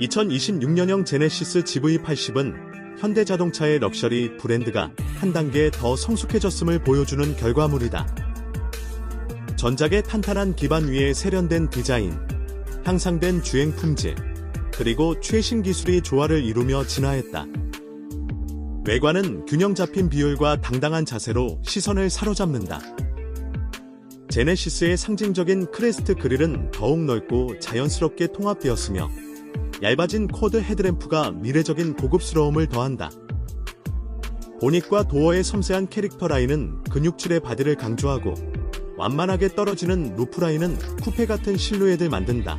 2026년형 제네시스 GV80은 현대자동차의 럭셔리 브랜드가 한 단계 더 성숙해졌음을 보여주는 결과물이다. 전작의 탄탄한 기반 위에 세련된 디자인, 향상된 주행 품질, 그리고 최신 기술이 조화를 이루며 진화했다. 외관은 균형 잡힌 비율과 당당한 자세로 시선을 사로잡는다. 제네시스의 상징적인 크레스트 그릴은 더욱 넓고 자연스럽게 통합되었으며 얇아진 코드 헤드램프가 미래적인 고급스러움을 더한다. 보닛과 도어의 섬세한 캐릭터 라인은 근육질의 바디를 강조하고 완만하게 떨어지는 루프 라인은 쿠페 같은 실루엣을 만든다.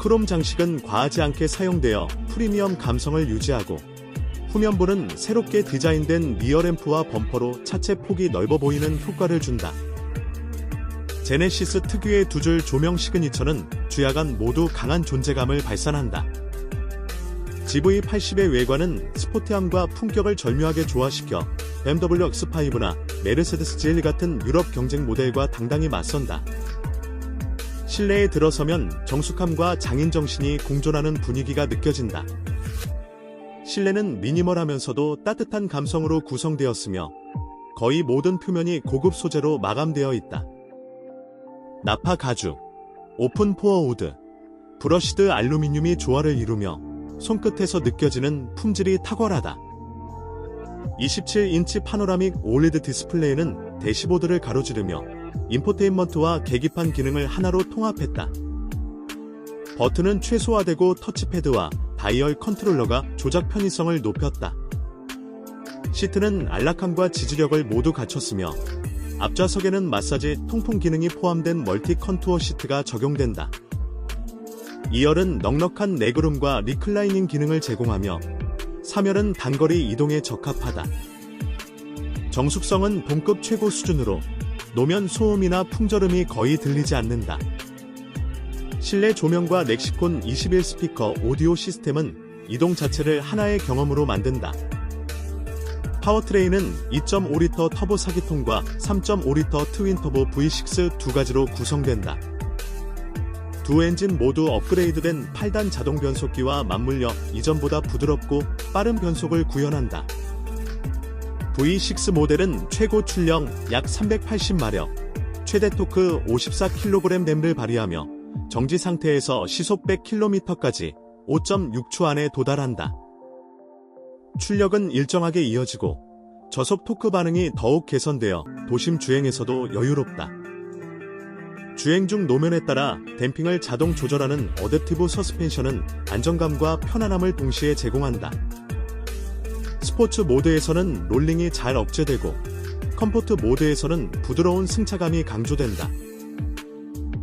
크롬 장식은 과하지 않게 사용되어 프리미엄 감성을 유지하고 후면부는 새롭게 디자인된 리어램프와 범퍼로 차체 폭이 넓어 보이는 효과를 준다. 제네시스 특유의 두 줄 조명 시그니처는 주야간 모두 강한 존재감을 발산한다. GV80의 외관은 스포티함과 품격을 절묘하게 조화시켜 BMW X5나 메르세데스 GL 같은 유럽 경쟁 모델과 당당히 맞선다. 실내에 들어서면 정숙함과 장인 정신이 공존하는 분위기가 느껴진다. 실내는 미니멀하면서도 따뜻한 감성으로 구성되었으며 거의 모든 표면이 고급 소재로 마감되어 있다. 나파 가죽, 오픈 포어 우드, 브러시드 알루미늄이 조화를 이루며 손끝에서 느껴지는 품질이 탁월하다. 27인치 파노라믹 올리드 디스플레이는 대시보드를 가로지르며 인포테인먼트와 계기판 기능을 하나로 통합했다. 버튼은 최소화되고 터치패드와 다이얼 컨트롤러가 조작 편의성을 높였다. 시트는 안락함과 지지력을 모두 갖췄으며 앞좌석에는 마사지 통풍 기능이 포함된 멀티 컨투어 시트가 적용된다. 2열은 넉넉한 레그룸과 리클라이닝 기능을 제공하며 3열은 단거리 이동에 적합하다. 정숙성은 동급 최고 수준으로 노면 소음이나 풍절음이 거의 들리지 않는다. 실내 조명과 렉시콘 21 스피커 오디오 시스템은 이동 자체를 하나의 경험으로 만든다. 파워트레인은 2.5리터 터보 4기통과 3.5리터 트윈 터보 V6 두 가지로 구성된다. 두 엔진 모두 업그레이드된 8단 자동 변속기와 맞물려 이전보다 부드럽고 빠른 변속을 구현한다. V6 모델은 최고 출력 약 380마력, 최대 토크 54kg 램을 발휘하며 정지 상태에서 시속 100km까지 5.6초 안에 도달한다. 출력은 일정하게 이어지고 저속 토크 반응이 더욱 개선되어 도심 주행에서도 여유롭다. 주행 중 노면에 따라 댐핑을 자동 조절하는 어댑티브 서스펜션은 안정감과 편안함을 동시에 제공한다. 스포츠 모드에서는 롤링이 잘 억제되고 컴포트 모드에서는 부드러운 승차감이 강조된다.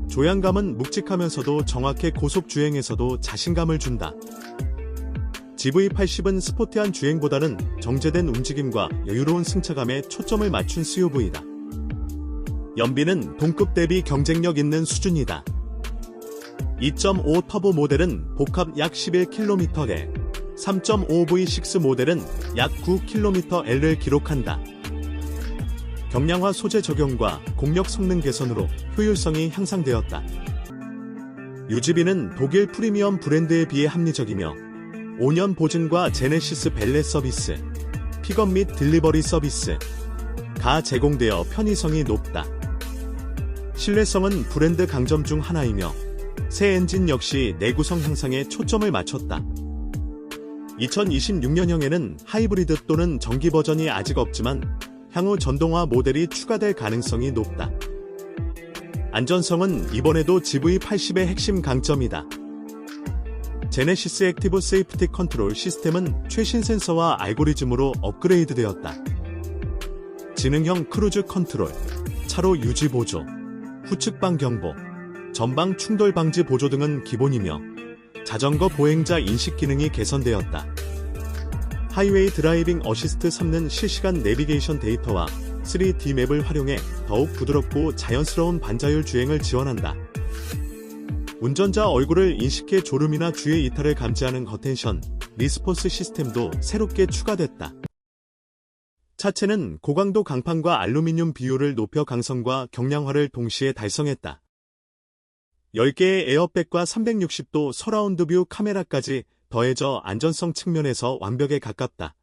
조향감은 묵직하면서도 정확해 고속 주행에서도 자신감을 준다. GV80은 스포티한 주행보다는 정제된 움직임과 여유로운 승차감에 초점을 맞춘 SUV다. 연비는 동급 대비 경쟁력 있는 수준이다. 2.5 터보 모델은 복합 약 11km에 3.5 V6 모델은 약 9kmL을 기록한다. 경량화 소재 적용과 공력 성능 개선으로 효율성이 향상되었다. 유지비는 독일 프리미엄 브랜드에 비해 합리적이며 5년 보증과 제네시스 벨레 서비스, 픽업 및 딜리버리 서비스, 가 제공되어 편의성이 높다. 신뢰성은 브랜드 강점 중 하나이며 새 엔진 역시 내구성 향상에 초점을 맞췄다. 2026년형에는 하이브리드 또는 전기 버전이 아직 없지만 향후 전동화 모델이 추가될 가능성이 높다. 안전성은 이번에도 GV80의 핵심 강점이다. 제네시스 액티브 세이프티 컨트롤 시스템은 최신 센서와 알고리즘으로 업그레이드되었다. 지능형 크루즈 컨트롤, 차로 유지 보조, 후측방 경보, 전방 충돌 방지 보조 등은 기본이며 자전거 보행자 인식 기능이 개선되었다. 하이웨이 드라이빙 어시스트 3는 실시간 내비게이션 데이터와 3D 맵을 활용해 더욱 부드럽고 자연스러운 반자율 주행을 지원한다. 운전자 얼굴을 인식해 졸음이나 주의 이탈을 감지하는 어텐션, 리스폰스 시스템도 새롭게 추가됐다. 차체는 고강도 강판과 알루미늄 비율을 높여 강성과 경량화를 동시에 달성했다. 10개의 에어백과 360도 서라운드 뷰 카메라까지 더해져 안전성 측면에서 완벽에 가깝다.